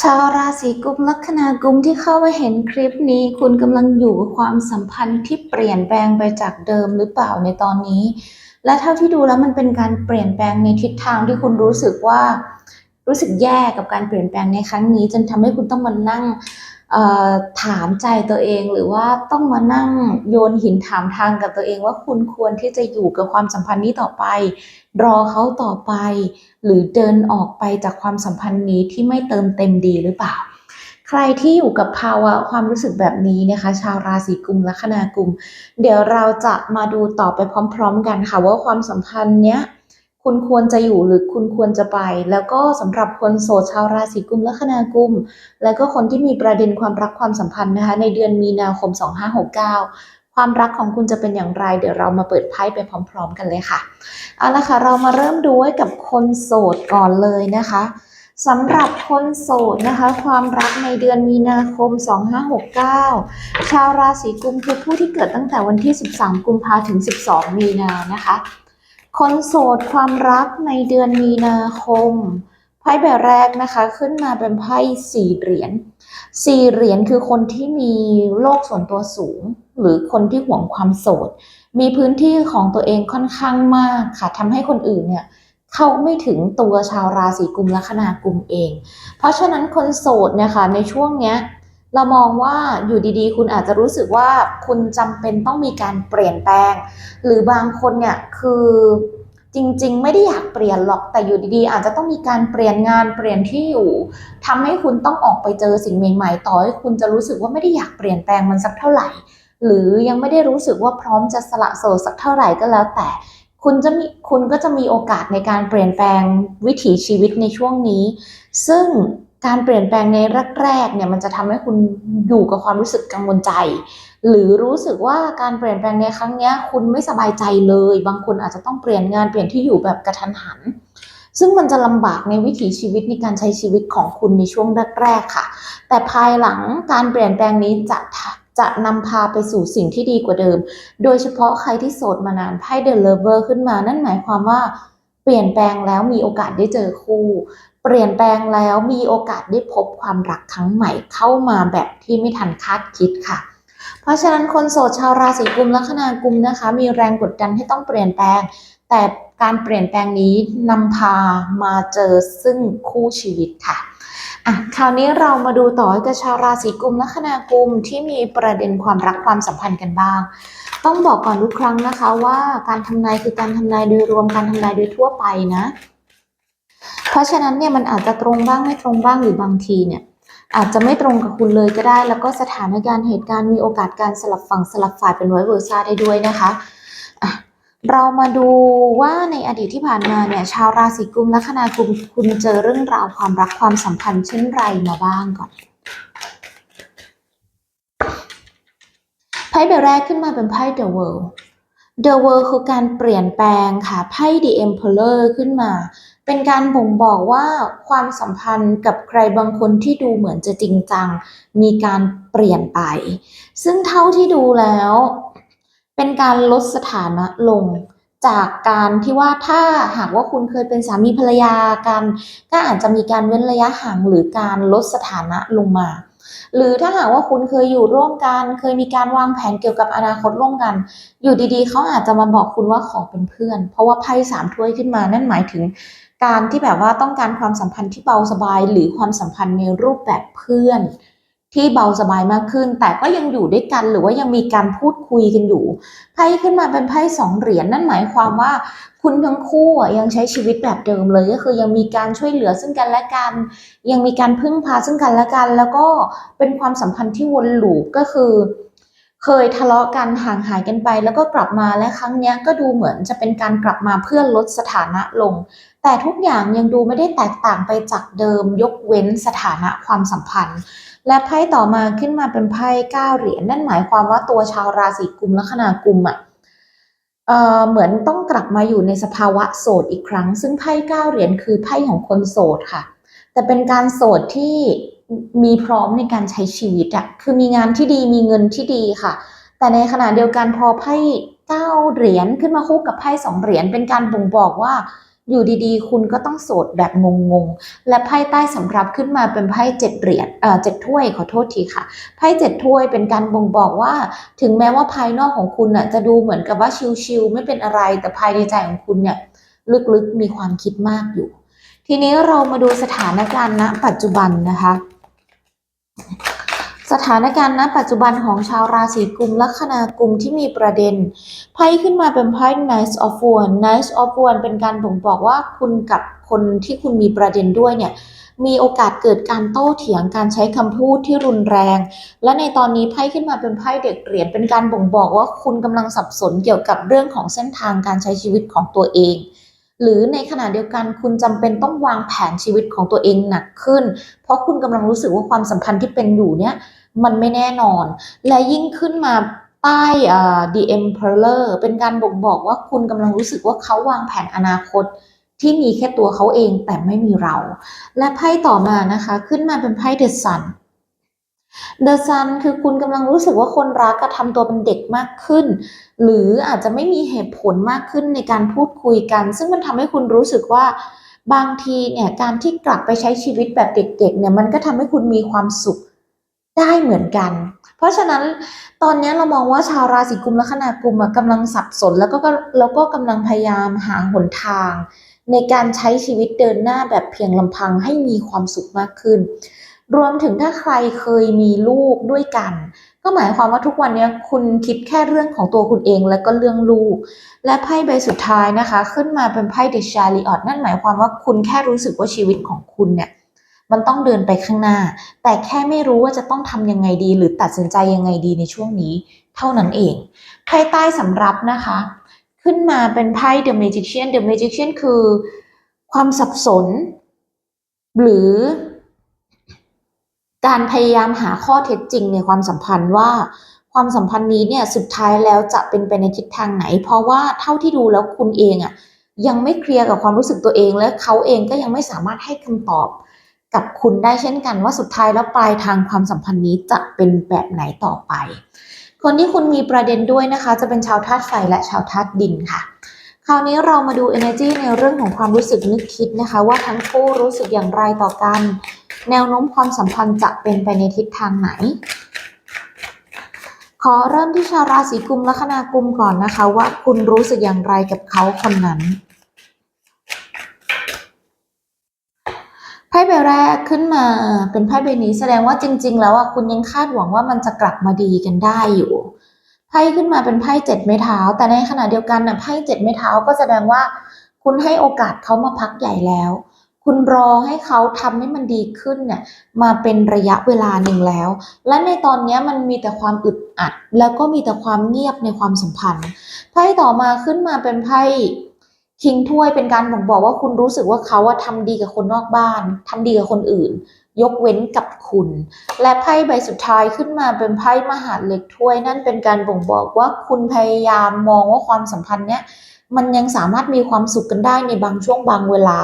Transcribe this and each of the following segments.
ชาวราศีกุมลัคนากุมที่เข้ามาเห็นคลิปนี้ คุณกำลังอยู่กับความสัมพันธ์ที่เปลี่ยนแปลงไปจากเดิมหรือเปล่าในตอนนี้ และเท่าที่ดูแล้วมันเป็นการเปลี่ยนแปลงในทิศทางที่คุณรู้สึกว่า รู้สึกแย่กับการเปลี่ยนแปลงในครั้งนี้ จนทำให้คุณต้องมานั่ง ถามใจตัวเองหรือว่าต้องมานั่งโยนหินถามทางกับตัวเองว่าคุณควรที่จะอยู่กับความสัมพันธ์นี้ต่อไป รอเขาต่อไป หรือเดินออกไปจากความสัมพันธ์นี้ที่ไม่เติมเต็มดีหรือเปล่า ใครที่อยู่กับภาวะความรู้สึกแบบนี้นะคะ ชาวราศีกุมลัคนากุม เดี๋ยวเราจะมาดูต่อไปพร้อม ๆ กันค่ะว่าความสัมพันธ์เนี้ย คุณควรจะอยู่หรือคุณควรจะไป แล้วก็สำหรับคนโสดชาวราศีกุมแลัคนากุม แล้วก็คนที่มีประเด็นความรักความสัมพันธ์นะคะ ในเดือนมีนาคม 2569 ความรักของคุณจะเป็นอย่างไร เดี๋ยวเรามาเปิดไพ่ไปพร้อม ๆ กันเลยค่ะ เอาละค่ะ เรามาเริ่มดูไว้กับคนโสดก่อนเลยนะคะสำหรับคนโสดนะคะ ความรักในเดือนมีนาคม 2569 ชาวราศีกุมคือผู้ที่เกิดตั้งแต่วันที่ 13 กุมภาถึง 12 มีนานะคะ คนโสดความรักในเดือนมีนาคมไพ่ใบแรกนะคะขึ้นมาเป็นไพ่สี่เหรียญสี่เหรียญคือคนที่มีโลกส่วนตัวสูง หรือคนที่หวงความโสด มีพื้นที่ของตัวเองค่อนข้างมากค่ะทำให้คนอื่นเนี่ยเข้าไม่ถึงตัวชาวราศีกุมลัคนากุมเอง เพราะฉะนั้นคนโสดเนี่ยค่ะในช่วงเนี้ย เรามองว่าอยู่ดีๆ คุณอาจจะรู้สึกว่าคุณจำเป็นต้องมีการเปลี่ยนแปลง หรือบางคนเนี่ยคือจริงๆ ไม่ได้อยากเปลี่ยนหรอกแต่อยู่ดีๆ อาจจะต้องมีการเปลี่ยนงานเปลี่ยนที่อยู่ทำให้คุณต้องออกไปเจอสิ่งใหม่ๆ ต่อให้คุณจะรู้สึกว่าไม่ได้อยากเปลี่ยนแปลงมันสักเท่าไหร่ หรือยังไม่ได้รู้สึกว่าพร้อมจะสละโสดสักเท่าไหร่ก็แล้วแต่คุณจะมีคุณก็จะมีโอกาสในการเปลี่ยนแปลงวิถีชีวิตในช่วงนี้ ซึ่ง การเปลี่ยนแปลงในแรกๆเนี่ยมันจะทำให้คุณอยู่กับความรู้สึกกังวลใจ หรือรู้สึกว่าการเปลี่ยนแปลงในครั้งนี้คุณไม่สบายใจเลย บางคนอาจจะต้องเปลี่ยนงานเปลี่ยนที่อยู่แบบกระทันหัน ซึ่งมันจะลำบากในวิถีชีวิตในการใช้ชีวิตของคุณในช่วงแรกๆค่ะ แต่ภายหลังการเปลี่ยนแปลงนี้จะจะนำพาไปสู่สิ่งที่ดีกว่าเดิม โดยเฉพาะใครที่โสดมานานไพ่ The Lover ขึ้นมา นั่นหมายความว่าเปลี่ยนแปลงแล้วมีโอกาสได้เจอคู่ เปลี่ยนแปลงแล้วมีโอกาสได้พบความรักครั้งใหม่เข้ามาแบบที่ไม่ทันคาดคิดค่ะ เพราะฉะนั้นคนโสดชาวราศีกุมลัคนากุมนะคะ มีแรงกดดันให้ต้องเปลี่ยนแปลง แต่การเปลี่ยนแปลงนี้นำพามาเจอซึ่งคู่ชีวิตค่ะอะคราวนี้เรามาดูต่อกับชาวราศีกุมลัคนากุมที่มีประเด็นความรักความสัมพันธ์กันบ้าง ต้องบอกก่อนทุกครั้งนะคะว่าการทำนายคือการทำนายโดยรวมการทำนายโดยทั่วไปนะ เพราะฉะนั้นเนี่ยมันอาจจะตรงบ้างไม่ตรงบ้างหรือบางทีเนี่ยอาจจะไม่ตรงกับคุณเลยก็ได้ แล้วก็สถานการณ์เหตุการณ์มีโอกาสการสลับฝั่งสลับฝ่ายเป็นไวเวอร์ซ่าได้ด้วยนะคะเรามาดูว่าในอดีตที่ผ่านมาเนี่ยชาวราศีกุมลัคนากุมคุณเจอเรื่องราวความรักความสัมพันธ์เช่นไรมาบ้างก่อนไพ่ใบแรกขึ้นมาเป็นไพ่ The World The World คือการเปลี่ยนแปลงค่ะไพ่ The Emperor ขึ้นมา เป็นการบ่งบอกว่าความสัมพันธ์กับใครบางคนที่ดูเหมือนจะจริงจัง มีการเปลี่ยนไป ซึ่งเท่าที่ดูแล้ว เป็นการลดสถานะลงจากการที่ว่าถ้าหากว่าคุณเคยเป็นสามีภรรยากัน ก็อาจจะมีการเว้นระยะห่างหรือการลดสถานะลงมา หรือถ้าหากว่าคุณเคยอยู่ร่วมกัน เคยมีการวางแผนเกี่ยวกับอนาคตร่วมกัน อยู่ดีๆ เขาอาจจะมาบอกคุณว่าขอเป็นเพื่อน เพราะว่าไพ่สามถ้วยขึ้นมานั่นหมายถึง การที่แบบว่าต้องการความสัมพันธ์ที่เบาสบาย หรือความสัมพันธ์ในรูปแบบเพื่อน ที่เบาสบายมากขึ้น แต่ก็ยังอยู่ด้วยกันหรือว่ายังมีการพูดคุยกันอยู่ไพ่ขึ้นมาเป็นไพ่สองเหรียญนั่นหมายความว่าคุณทั้งคู่ยังใช้ชีวิตแบบเดิมเลยก็คือยังมีการช่วยเหลือซึ่งกันและกัน ยังมีการพึ่งพาซึ่งกันและกัน แล้วก็เป็นความสัมพันธ์ที่วนลูปก็คือ เคยทะเลาะกันห่างหายกันไป แล้วก็กลับมาและครั้งนี้ก็ดูเหมือนจะเป็นการกลับมาเพื่อลดสถานะลง แต่ทุกอย่างยังดูไม่ได้แตกต่างไปจากเดิมยกเว้นสถานะความสัมพันธ์ และไพ่ต่อมาขึ้นมาเป็นไพ่ก้าเหรียญนั่นหมายความว่าตัวชาวราศีกุมลัคนากุมอะเอ่อเหมือนต้องกลับมาอยู่ในสภาวะโสดอีกครั้ง ซึ่งไพ่ก้าเหรียญคือไพ่ของคนโสดค่ะ แต่เป็นการโสดที่ มีพร้อมในการใช้ชีวิตอะคือมีงานที่ดีมีเงินที่ดีค่ะ แต่ในขณะเดียวกันพอไพ่เก้าเหรียญขึ้นมาคู่กับไพ่สองเหรียญเป็นการบ่งบอกว่าอยู่ดีๆ คุณก็ต้องโสดแบบงงๆ และไพ่ใต้สำรับขึ้นมาเป็นไพ่เจ็ดเหรียญเอ่อเจ็ดถ้วยขอโทษทีค่ะ ไพ่เจ็ดถ้วยเป็นการบ่งบอกว่า ถึงแม้ว่าภายนอกของคุณน่ะจะดูเหมือนกับว่าชิลๆไม่เป็นอะไร แต่ภายในใจของคุณเนี่ยลึกๆมีความคิดมากอยู่ ทีนี้เรามาดูสถานการณ์ณปัจจุบันนะคะ สถานการณ์ณปัจจุบันของชาวราศีกุมลัคนากุมที่มีประเด็น ไพ่ขึ้นมาเป็นไพ่ Knight of Wands Knight of Wands เป็นการบ่งบอกว่าคุณกับคนที่คุณมีประเด็นด้วยเนี่ยมีโอกาสเกิดการโต้เถียงการใช้คำพูดที่รุนแรง และในตอนนี้ไพ่ขึ้นมาเป็นไพ่เด็กเหรียญเป็นการบ่งบอกว่าคุณกำลังสับสนเกี่ยวกับเรื่องของเส้นทางการใช้ชีวิตของตัวเอง หรือในขณะเดียวกันคุณจำเป็นต้องวางแผนชีวิตของตัวเองหนักขึ้น เพราะคุณกำลังรู้สึกว่าความสัมพันธ์ที่เป็นอยู่เนี่ยมันไม่แน่นอน และยิ่งขึ้นมาใต้อ่า The Emperor เป็นการบ่งบอกว่าคุณกำลังรู้สึกว่าเขาวางแผนอนาคตที่มีแค่ตัวเขาเองแต่ไม่มีเรา และไพ่ต่อมานะคะ ขึ้นมาเป็นไพ่ The Sun The Sun คือคุณกำลังรู้สึกว่าคนรักกระทำตัวเป็นเด็กมากขึ้น หรืออาจจะไม่มีเหตุผลมากขึ้นในการพูดคุยกัน ซึ่งมันทำให้คุณรู้สึกว่าบางทีเนี่ยการที่กลับไปใช้ชีวิตแบบเด็กๆเนี่ยมันก็ทำให้คุณมีความสุขได้เหมือนกัน เพราะฉะนั้นตอนนี้เรามองว่าชาวราศีกุมและคณากุมกำลังสับสนแล้วก็แล้วก็กำลังพยายามหาหนทาง ในการใช้ชีวิตเดินหน้าแบบเพียงลำพังให้มีความสุขมากขึ้น รวมถึงถ้าใครเคยมีลูกด้วยกัน ก็หมายความว่าทุกวันนี้คุณคิดแค่เรื่องของตัวคุณเองแล้วก็เรื่องลูก และไพ่ใบสุดท้ายนะคะ ขึ้นมาเป็นไพ่เดชาริออตนั่นหมายความว่าคุณแค่รู้สึกว่าชีวิตของคุณเนี่ยมันต้องเดินไปข้างหน้า แต่แค่ไม่รู้ว่าจะต้องทำยังไงดี หรือตัดสินใจยังไงดีในช่วงนี้ เท่านั้นเองไพ่ใต้สำรับนะคะ ขึ้นมาเป็นไพ่ The Magician The Magician คือ ความสับสน หรือ การพยายามหาข้อเท็จจริงในความสัมพันธ์ว่า ความสัมพันธ์นี้เนี่ยสุดท้ายแล้วจะเป็นไปในทิศทางไหน เพราะว่าเท่าที่ดูแล้วคุณเองอะ่ะยังไม่เคลียร์กับความรู้สึกตัวเองและเขาเองก็ยังไม่สามารถให้คำตอบกับคุณได้เช่นกันว่าสุดท้ายแล้วปลายทางความสัมพันธ์นี้จะเป็นแบบไหนต่อไป คนที่คุณมีประเด็นด้วยนะคะ จะเป็นชาวธาตุไฟและชาวธาตุดินค่ะ คราวนี้เรามาดู energy ในเรื่องของความรู้สึกนึกคิดนะคะ ว่าทั้งคู่รู้สึกอย่างไรต่อกัน แนวโน้มความสัมพันธ์จะเป็นไปในทิศทางไหน ขอเริ่มที่ชาวราศีกุมและคณากุมก่อนนะคะ ว่าคุณรู้สึกอย่างไรกับเขาคนนั้นไพ่ใบแรกขึ้นมาเป็นไพ่ใบนี้แสดงว่าจริง ๆ แล้วอะคุณยังคาดหวังว่ามันจะกลับมาดีกันได้อยู่ไพ่ขึ้นมาเป็นไพ่เจ็ดไม้เท้า แต่ในขณะเดียวกันนะไพ่เจ็ดไม้เท้าก็แสดงว่าคุณให้โอกาสเขามาพักใหญ่แล้ว คุณรอให้เขาทำให้มันดีขึ้นเนี่ยมาเป็นระยะเวลาหนึ่งแล้ว และในตอนนี้มันมีแต่ความอึดอัด แล้วก็มีแต่ความเงียบในความสัมพันธ์ไพ่ต่อมาขึ้นมาเป็นไพ่คิงถ้วยเป็นการบ่งบอกว่าคุณรู้สึกว่าเขาอะทำดีกับคนนอกบ้านทำดีกับคนอื่น ยกเว้นกับคุณ และไพ่ใบสุดท้ายขึ้นมาเป็นไพ่มหาดเล็กถ้วย นั่นเป็นการบ่งบอกว่าคุณพยายามมองว่าความสัมพันธ์เนี้ย มันยังสามารถมีความสุขกันได้ในบางช่วงบางเวลา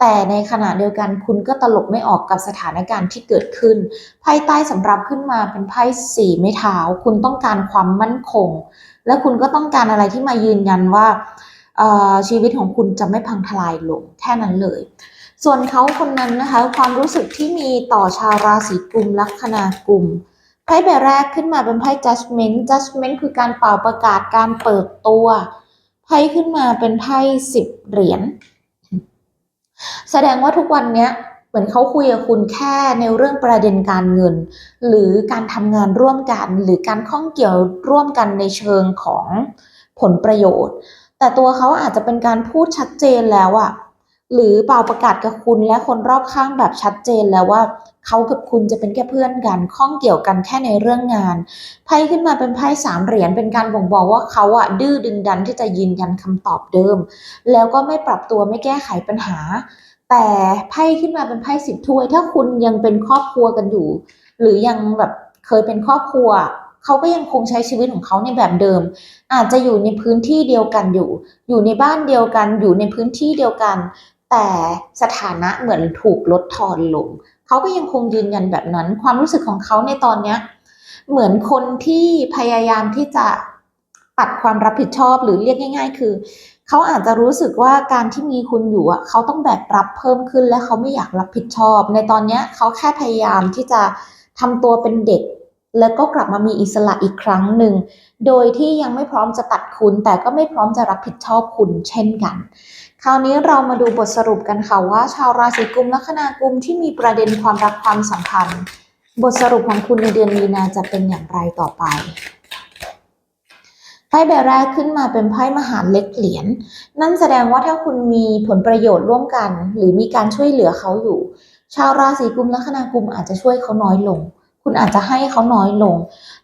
แต่ในขณะเดียวกันคุณก็ตลบไม่ออกกับสถานการณ์ที่เกิดขึ้น ไพ่ใต้สำรับขึ้นมาเป็นไพ่สี่ไม้เท้า คุณต้องการความมั่นคง และคุณก็ต้องการอะไรที่มายืนยันว่าชีวิตของคุณจะไม่พังทลายลงแค่นั้นเลย ส่วนเขาคนนั้นนะคะ ความรู้สึกที่มีต่อชาวราศีกุมลัคนากุมไพ่ใบแรกขึ้นมาเป็นไพ่ judgment judgment คือการเป่าประกาศการเปิดตัว ไพ่ขึ้นมาเป็นไพ่สิบเหรียญแสดงว่าทุกวันเนี้ยเหมือนเขาคุยกับคุณแค่ในเรื่องประเด็นการเงิน หรือการทำงานร่วมกัน หรือการข้องเกี่ยวร่วมกันในเชิงของผลประโยชน์ แต่ตัวเขาอาจจะเป็นการพูดชัดเจนแล้วอะ หรือเป่าประกาศกับคุณและคนรอบข้างแบบชัดเจนแล้วว่าเขากับคุณจะเป็นแค่เพื่อนกัน ข้องเกี่ยวกันแค่ในเรื่องงาน ไพ่ขึ้นมาเป็นไพ่สามเหรียญเป็นการบ่งบอกว่าเขาอะดื้อดึงดันที่จะยืนยันคำตอบเดิม แล้วก็ไม่ปรับตัวไม่แก้ไขปัญหา แต่ไพ่ขึ้นมาเป็นไพ่สิบถ้วย ถ้าคุณยังเป็นครอบครัวกันอยู่ หรือยังแบบเคยเป็นครอบครัวเขาก็ยังคงใช้ชีวิตของเขาในแบบเดิม อาจจะอยู่ในพื้นที่เดียวกันอยู่ อยู่ในบ้านเดียวกัน อยู่ในพื้นที่เดียวกัน แต่สถานะเหมือนถูกลดทอนลง เขาก็ยังคงยืนยันแบบนั้น ความรู้สึกของเขาในตอนเนี้ยเหมือนคนที่พยายามที่จะปัดความรับผิดชอบหรือเรียกง่าย ๆ คือเขาอาจจะรู้สึกว่าการที่มีคุณอยู่อะเขาต้องแบกรับเพิ่มขึ้นและเขาไม่อยากรับผิดชอบ ในตอนเนี้ยเขาแค่พยายามที่จะทำตัวเป็นเด็ก แล้วก็กลับมามีอิสระอีกครั้งหนึ่ง โดยที่ยังไม่พร้อมจะตัดคุณ แต่ก็ไม่พร้อมจะรับผิดชอบคุณเช่นกัน คราวนี้เรามาดูบทสรุปกันค่ะว่า ชาวราศีกุมลัคนากุมที่มีประเด็นความรักความสัมพันธ์ บทสรุปของคุณในเดือนมีนาจะเป็นอย่างไรต่อไปไพ่ใบแรกขึ้นมาเป็นไพ่มหาเล็กเหรียญนั่นแสดงว่าถ้าคุณมีผลประโยชน์ร่วมกัน หรือมีการช่วยเหลือเขาอยู่ ชาวราศีกุมลัคนากุมอาจจะช่วยเขาน้อยลง คุณอาจจะให้เขาน้อยลง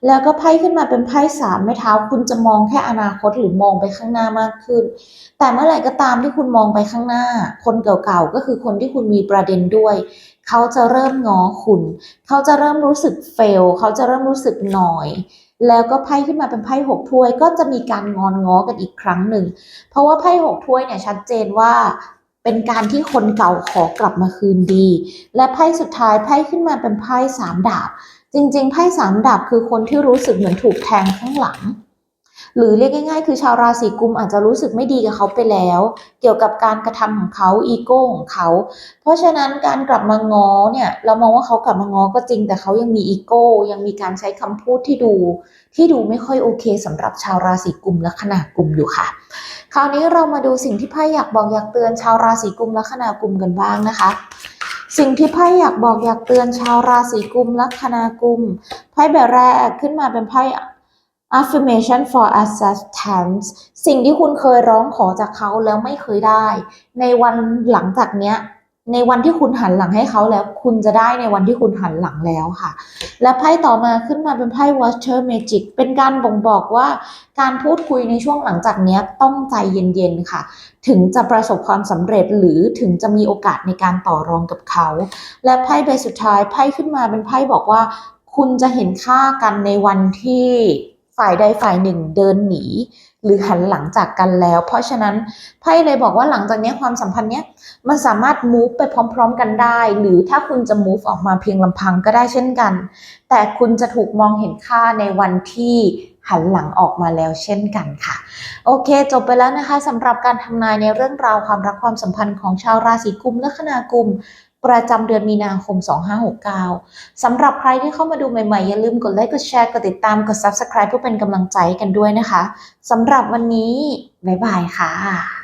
แล้วก็ไพ่ขึ้นมาเป็นไพ่สามไม้เท้า คุณจะมองแค่อนาคตหรือมองไปข้างหน้ามากขึ้น แต่เมื่อไหร่ก็ตามที่คุณมองไปข้างหน้า คนเก่าๆ ก็คือคนที่คุณมีประเด็นด้วย เขาจะเริ่มงอคุณ เขาจะเริ่มรู้สึกเฟล เขาจะเริ่มรู้สึกหน่อย แล้วก็ไพ่ขึ้นมาเป็นไพ่หกถ้วย ก็จะมีการงอนง้อกันอีกครั้งหนึ่ง เพราะว่าไพ่หกถ้วยเนี่ยชัดเจนว่า เป็นการที่คนเก่าขอกลับมาคืนดี และไพ่สุดท้ายไพ่ขึ้นมาเป็นไพ่สามดาบ จริงๆไพ่สามดาบคือคนที่รู้สึกเหมือนถูกแทงข้างหลัง หรือเรียกง่าย ๆ คือชาวราศีกุมอาจจะรู้สึกไม่ดีกับเขาไปแล้ว เกี่ยวกับการกระทำของเขาอีโก้ของเขา เพราะฉะนั้นการกลับมาง้อเนี่ยเรามองว่าเขากลับมาง้อก็จริง แต่เขายังมีอีโก้ยังมีการใช้คำพูดที่ดู ที่ดูไม่ค่อยโอเคสำหรับชาวราศีกุมและขนากุมอยู่ค่ะ คราวนี้เรามาดูสิ่งที่ไพ่อยากบอกอยากเตือนชาวราศีกุมและขนากุมกันบ้างนะคะสิ่งที่ไพ่อยากบอกอยากเตือนชาวราศีกุมและคณากุมไพ่แบบแรกขึ้นมาเป็นไพ่ affirmation for acceptance สิ่งที่คุณเคยร้องขอจากเขาแล้วไม่เคยได้ ในวันหลังจากเนี้ย ในวันที่คุณหันหลังให้เขาแล้ว คุณจะได้ในวันที่คุณหันหลังแล้วค่ะ และไพ่ต่อมาขึ้นมาเป็นไพ่ Watcher Magic เป็นการบ่งบอกว่าการพูดคุยในช่วงหลังจากนี้ต้องใจเย็นๆค่ะ ถึงจะประสบความสำเร็จหรือถึงจะมีโอกาสในการต่อรองกับเขา และไพ่ใบสุดท้ายไพ่ขึ้นมาเป็นไพ่บอกว่า คุณจะเห็นค่ากันในวันที่ ฝ่ายใดฝ่ายหนึ่งเดินหนี หรือหันหลังจากกันแล้ว เพราะฉะนั้นไพ่เลยบอกว่าหลังจากนี้ความสัมพันธ์เนี้ยมันสามารถ move ไปพร้อม ๆ กันได้ หรือถ้าคุณจะ move ออกมาเพียงลำพังก็ได้เช่นกัน แต่คุณจะถูกมองเห็นค่าในวันที่หันหลังออกมาแล้วเช่นกันค่ะ โอเค จบไปแล้วนะคะสำหรับการทำนายในเรื่องราวความรักความสัมพันธ์ของชาวราศีกุมและคณากุม ประจำเดือนมีนาคม 2569 สำหรับใครที่เข้ามาดูใหม่ ๆ อย่าลืมกดไลค์ กดแชร์ กดติดตาม กด Subscribe เพื่อเป็นกำลังใจกันด้วยนะคะ สำหรับวันนี้ บ๊ายบายค่ะ